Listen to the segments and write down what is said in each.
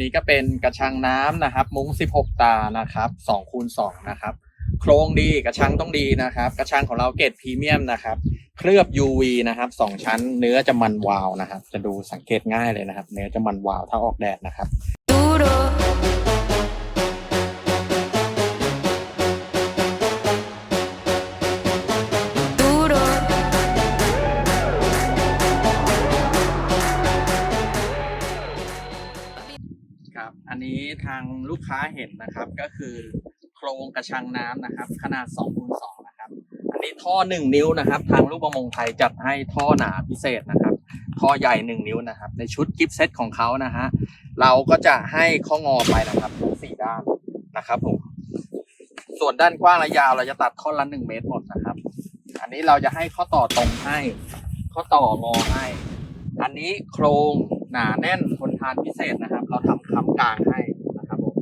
นี้ก็เป็นกระชังน้ำนะครับ มุ้ง 16 ตานะครับ2คูณ2นะครับ โครงดีกระชังต้องดีนะครับ กระชังของเราเกรดพรีเมียมนะครับ เคลือบ UV นะครับสองชั้นเนื้อจะมันวาวนะครับ จะดูสังเกตง่ายเลยนะครับ เนื้อจะมันวาวถ้าออกแดดนะครับ อันนี้ทางลูกค้าเห็นนะครับก็คือโครงกระชังน้ำนะครับ ขนาด2คูณ2นะครับ อันนี้ท่อ 1 นิ้วนะครับ ทางลูกประมงไทยจัดให้ท่อหนาพิเศษนะครับ ท่อใหญ่ 1 นิ้วนะครับ ในชุดกิฟต์เซตของเขานะฮะเราก็จะให้ข้องอไปนะครับทั้งสี่ด้านนะครับผมส่วนด้านกว้างและยาวเราจะตัดท่อนละ 1 เมตรหมดนะครับ อันนี้เราจะให้ข้อต่อตรงให้ ข้อต่องอให้ อันนี้โครงหนาแน่นทนทานพิเศษนะครับ เราทำคำกลางให้นะครับผม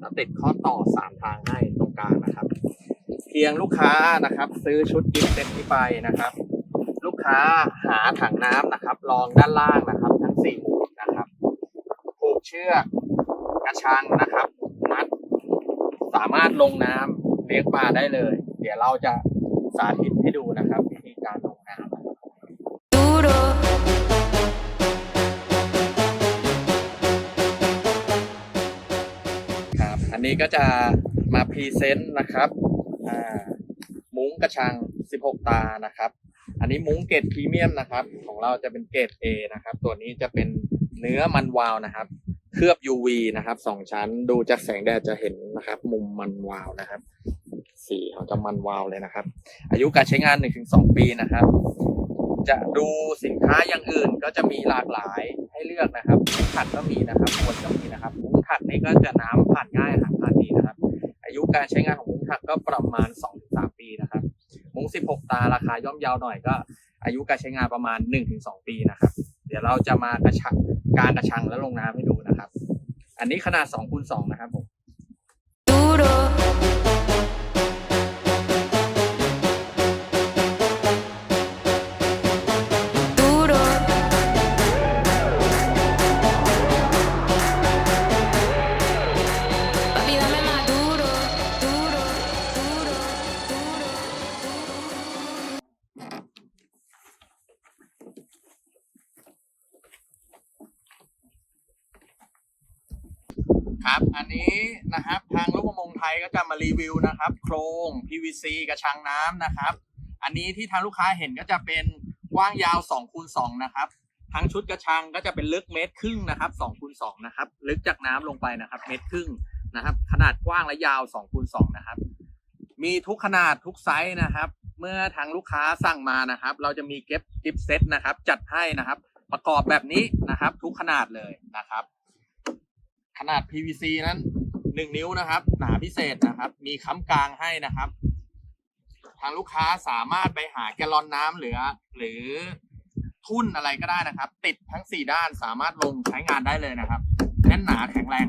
เรา ติดข้อต่อสามทางให้ตรงกลางนะครับ เพียงลูกค้านะครับ ซื้อชุดกิฟต์เซ็ตนี้ไปนะครับ ลูกค้าหาถังน้ำนะครับรองด้านล่างนะครับ ทั้งสี่มุมนะครับผูกเชือกกระชังนะครับมัดสามารถลงน้ำเลี้ยงปลาได้เลย เดี๋ยวเราจะสาธิตให้ดูนะครับ วิธีการลงน้ำ นนี้ก็จะมาพรีเซนต์นะครับมุ้งกระชัง 16 ตานะครับ อันนี้มุ้งเกรดพรีเมียมนะครับ ของเราจะเป็นเกรด A นะครับ ตัวนี้จะเป็นเนื้อมันวาวนะครับ เคลือบ UV นะครับสองชั้นดูจากแสงแดดจะเห็นนะครับ มุมมันวาวนะครับ สีเขาจะมันวาวเลยนะครับ อายุการใช้งาน 1-2 ปีนะครับ จะดูสินค้าอย่างอื่นก็จะมีหลากหลายให้เลือกนะครับมุ้งถักก็มีนะครับมวลก็มีนะครับมุ้งถักนี่ก็จะน้ำผ่า การใช้งานของมุ้งถักก็ประมาณ 2-3 ปีนะครับ มุ้ง 16 ตาราคาย่อมเยาวหน่อยก็ อายุการใช้งานประมาณ 1-2 ปีนะครับ เดี๋ยวเราจะมากระชังการกระชังและลงน้ำให้ดูนะครับ อันนี้ขนาด2คูณ2นะครับผม ครับ อันนี้นะครับทางลูกประมงไทยก็จะมารีวิวนะครับ โครง PVC กระชังน้ำนะครับ อันนี้ที่ทางลูกค้าเห็นก็จะเป็นกว้างยาว2คูณ2นะครับ ทั้งชุดกระชังก็จะเป็นลึกเมตรครึ่งนะครับ2คูณ2นะครับ ลึกจากน้ำลงไปนะครับเมตรครึ่งนะครับ ขนาดกว้างและยาว2คูณ2นะครับ มีทุกขนาดทุกไซส์นะครับ เมื่อทางลูกค้าสั่งมานะครับ เราจะมีเก็บกิฟต์เซตนะครับ จัดให้นะครับ ประกอบแบบนี้นะครับ ทุกขนาดเลยนะครับ ขนาด PVC นั้น1นิ้วนะครับ หนาพิเศษนะครับ มีค้ำกลางให้นะครับ ทางลูกค้าสามารถไปหาแกลลอนน้ำหรือ หรือทุ่นอะไรก็ได้นะครับ ติดทั้ง4ด้านสามารถลงใช้งานได้เลยนะครับแน่นหนาแข็งแรง